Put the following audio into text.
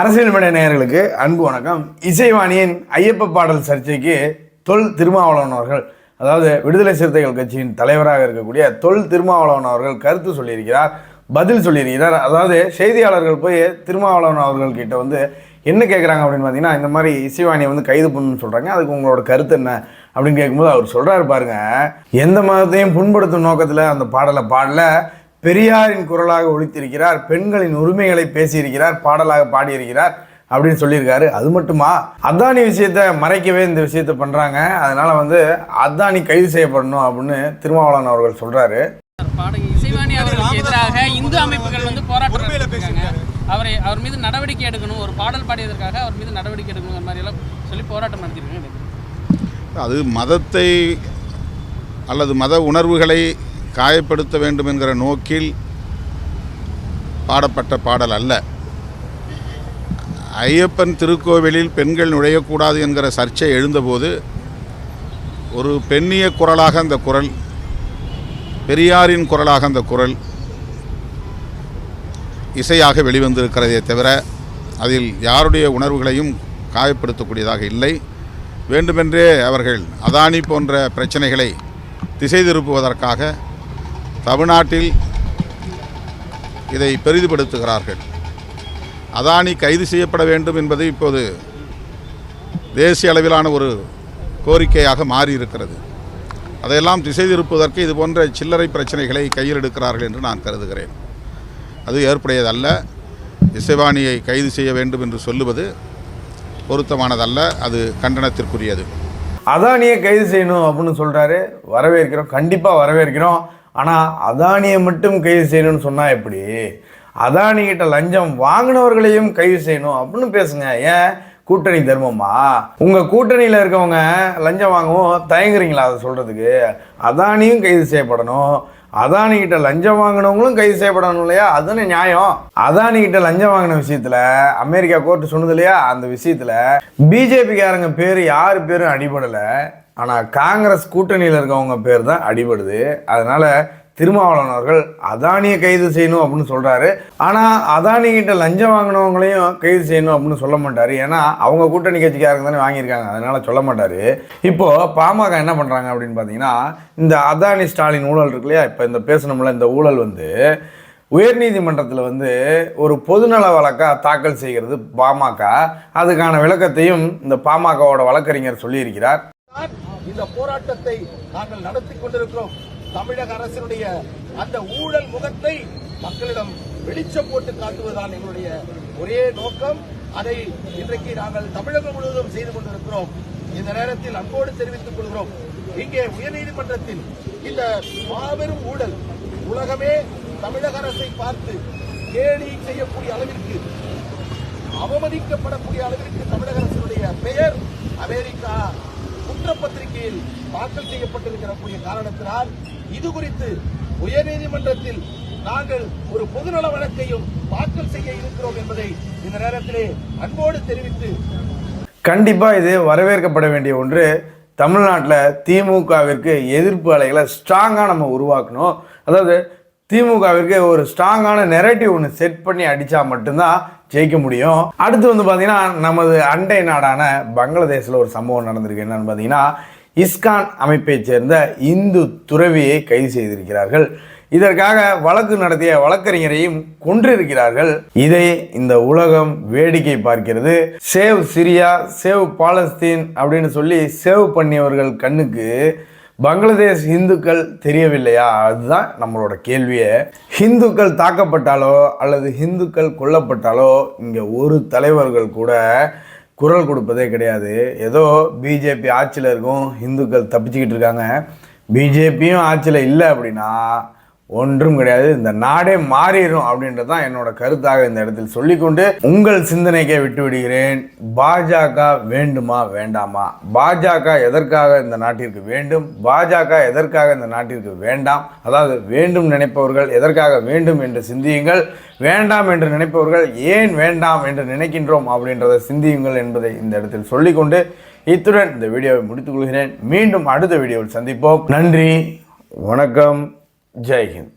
அரசியல் மேடை நேயர்களுக்கு அன்பு வணக்கம். இசைவாணியின் ஐயப்ப பாடல் சர்ச்சைக்கு தொல் திருமாவளவன் அவர்கள் அதாவது விடுதலை சிறுத்தைகள் கட்சியின் தலைவராக இருக்கக்கூடிய தொல் திருமாவளவன் அவர்கள் கருத்து சொல்லியிருக்கிறார் பதில் சொல்லியிருக்கிறார். அதாவது செய்தியாளர்கள் போய் திருமாவளவன் அவர்கள் கிட்ட வந்து என்ன கேட்குறாங்க அப்படின்னு பார்த்தீங்கன்னா இந்த மாதிரி இசைவாணியை வந்து கைது பண்ணணும்னு சொல்கிறாங்க அதுக்கு உங்களோட கருத்து என்ன அப்படின்னு கேட்கும்போது அவர் சொல்கிறாரு பாருங்க. எந்த மதத்தையும் புண்படுத்தும் நோக்கத்தில் அந்த பாடலை பாடல. பெரியாரின் குரலாக ஒழித்திருக்கிறார் பெண்களின் உரிமைகளை பேசியிருக்கிறார் பாடலாக பாடியிருக்கிறார் அப்படின்னு சொல்லியிருக்காரு. அது மட்டுமா? அதானி விஷயத்தை மறைக்கவே இந்த விஷயத்தை பண்ணுறாங்க அதனால வந்து அதானி கைது செய்யப்படணும் அப்படின்னு திருமாவளவன் அவர்கள் சொல்கிறாரு எதிராக இந்து அமைப்புகள் வந்து போராட்டம் அவரை அவர் மீது நடவடிக்கை எடுக்கணும் ஒரு பாடல் பாடியதற்காக அவர் மீது நடவடிக்கை எடுக்கணும் அந்த மாதிரி எல்லாம் சொல்லி போராட்டம் நடத்திருக்காங்க அது மதத்தை அல்லது மத உணர்வுகளை காயப்படுத்த வேண்டும் என்கிற நோக்கில் பாடப்பட்ட பாடல் அல்ல. ஐயப்பன் திருக்கோவிலில் பெண்கள் நுழையக்கூடாது என்கிற சர்ச்சை எழுந்தபோது ஒரு பெண்ணிய குரலாக அந்த குரல் பெரியாரின் குரலாக அந்த குரல் இசையாக வெளிவந்திருக்கிறதே தவிர அதில் யாருடைய உணர்வுகளையும் காயப்படுத்தக்கூடியதாக இல்லை. வேண்டுமென்றே அவர்கள் அதானி போன்ற பிரச்சனைகளை திசை திருப்புவதற்காக தமிழ்நாட்டில் இதை பெரிதுபடுத்துகிறார்கள். அதானி கைது செய்யப்பட வேண்டும் என்பது இப்போது தேசிய அளவிலான ஒரு கோரிக்கையாக மாறியிருக்கிறது. அதையெல்லாம் திசை திருப்புவதற்கு இது போன்ற சில்லறை பிரச்சனைகளை கையில் எடுக்கிறார்கள் என்று நான் கருதுகிறேன். அது ஏற்புடையதல்ல. இசைவாணியை கைது செய்ய வேண்டும் என்று சொல்லுவது பொருத்தமானதல்ல. அது கண்டனத்திற்குரியது. அதானியை கைது செய்யணும் அப்படின்னு சொல்கிறாரு வரவேற்கிறோம். கண்டிப்பாக வரவேற்கிறோம். ஆனால் அதானியை மட்டும் கைது செய்யணும்னு சொன்னால் எப்படி? அதானிகிட்ட லஞ்சம் வாங்கினவர்களையும் கைது செய்யணும் அப்படின்னு பேசுங்க. ஏன்? கூட்டணி தர்மமா? உங்கள் கூட்டணியில் இருக்கவங்க லஞ்சம் வாங்கவும் தயங்குறீங்களா அதை சொல்கிறதுக்கு அதானியும் கைது செய்யப்படணும். அதானிகிட்ட லஞ்சம் வாங்கினவங்களும் கைது செய்யப்படணும் இல்லையா? அதுன்னு நியாயம். அதானிகிட்ட லஞ்சம் வாங்கின விஷயத்தில் அமெரிக்கா கோர்ட்டு சொன்னது இல்லையா? அந்த விஷயத்தில் பிஜேபிக்காரங்க பேர் யார் பேரும் அடிபடலை. ஆனால் காங்கிரஸ் கூட்டணியில் இருக்கவங்க பேர் தான் அடிபடுது. அதனால திருமாவளவன் அவர்கள் அதானியை கைது செய்யணும் அப்படின்னு சொல்கிறாரு ஆனால் அதானிகிட்ட லஞ்சம் வாங்கினவங்களையும் கைது செய்யணும் அப்படின்னு சொல்ல மாட்டார். ஏன்னா அவங்க கூட்டணி கட்சிக்காரங்க தானே வாங்கியிருக்காங்க. அதனால் சொல்ல மாட்டார். இப்போது பாமக என்ன பண்ணுறாங்க அப்படின்னு பார்த்தீங்கன்னா இந்த அதானி ஸ்டாலின் ஊழல் இருக்கு இல்லையா? இப்போ இந்த பேசணும்ல இந்த ஊழல் வந்து உயர்நீதிமன்றத்தில் வந்து ஒரு பொதுநல வழக்காக தாக்கல் செய்கிறது பாமக. அதுக்கான விளக்கத்தையும் இந்த பாமகவோட வழக்கறிஞர் சொல்லியிருக்கிறார். இந்த போராட்டத்தை நாங்கள் நடத்தி கொண்டிருக்கிறோம். தமிழக அரசினுடைய அந்த ஊழல் முகத்தை மக்களிடம் வெளிச்சம் போட்டு காட்டுவதுதான் எங்களுடைய ஒரே நோக்கம். அதை இன்றைக்கு நாங்கள் தமிழகம் முழுவதும் செய்து கொண்டிருக்கிறோம். இந்த நேரத்தில் அன்போடு தெரிவித்துக் கொள்கிறோம். இங்கே உயர்நீதிமன்றத்தில் இந்த மாபெரும் ஊழல் உலகமே தமிழக அரசை பார்த்து கேலி செய்யக்கூடிய அளவிற்கு அவமதிக்கப்படக்கூடிய அளவிற்கு தமிழக அரசினுடைய பெயர் அமெரிக்கா குற்றப்பத்திரிகையில் தாக்கல் செய்யப்பட்டிருக்கிறக்கூடிய காரணத்தினால் இது குறித்து உயர்நீதிமன்றத்தில் நாங்கள் ஒரு பொதுநல வழக்கையும் தாக்கல் செய்ய இருக்கிறோம் என்பதை இந்த நேரத்திலே அன்போடு தெரிவித்து கண்டிப்பாக இது வரவேற்கப்பட வேண்டிய ஒன்று. தமிழ்நாட்டில் திமுகவிற்கு எதிர்ப்பு அலைகளை ஸ்ட்ராங்காக நம்ம உருவாக்கணும். அதாவது திமுகவிற்கு ஒரு ஸ்ட்ராங்கான நெரட்டிவ் ஒன்று செட் பண்ணி அடித்தா மட்டும்தான் ஜெயிக்க முடியும். அடுத்து வந்து பார்த்தீங்கன்னா நமது அண்டை நாடான பங்களாதேஷில் ஒரு சம்பவம் நடந்திருக்கு. என்னன்னு பார்த்தீங்கன்னா இஸ்கான் அமைப்பைச் சேர்ந்த இந்து துறவியை கைது செய்திருக்கிறார்கள். இதற்காக வழக்கு நடத்திய வழக்கறிஞரையும் கொன்றிருக்கிறார்கள். இதை இந்த உலகம் வேடிக்கை பார்க்கிறது. சேவ் சிரியா சேவ் பாலஸ்தீன் அப்படின்னு சொல்லி சேவ் பண்ணியவர்கள் கண்ணுக்கு பங்களாதேஷ் இந்துக்கள் தெரியவில்லையா? அதுதான் நம்மளோட கேள்வியே. ஹிந்துக்கள் தாக்கப்பட்டாலோ அல்லது ஹிந்துக்கள் கொல்லப்பட்டாலோ இங்கே ஒரு தலைவர்கள் கூட குரல் கொடுப்பதே கிடையாது. ஏதோ பிஜேபி ஆட்சியில் இருக்கும் இந்துக்கள் தப்பிச்சுக்கிட்டு இருக்காங்க. பிஜேபியும் ஆட்சியில் இல்லை அப்படின்னா ஒன்றும் கிடையாது. இந்த நாடே மாறிடும் அப்படின்றது தான் என்னோட கருத்தாக இந்த இடத்தில் சொல்லிக்கொண்டு உங்கள் சிந்தனைக்கே விட்டு விடுகிறேன் பாஜக வேண்டுமா வேண்டாமா? பாஜக எதற்காக இந்த நாட்டிற்கு வேண்டும்? பாஜக எதற்காக இந்த நாட்டிற்கு வேண்டாம்? அதாவது வேண்டும் நினைப்பவர்கள் எதற்காக வேண்டும் என்று சிந்தியுங்கள். வேண்டாம் என்று நினைப்பவர்கள் ஏன் வேண்டாம் என்று நினைக்கின்றோம் அப்படின்றத சிந்தியுங்கள் என்பதை இந்த இடத்தில் சொல்லிக்கொண்டு இத்துடன் இந்த வீடியோவை முடித்துக் கொள்கிறேன். மீண்டும் அடுத்த வீடியோவில் சந்திப்போம். நன்றி வணக்கம். జై హింద్.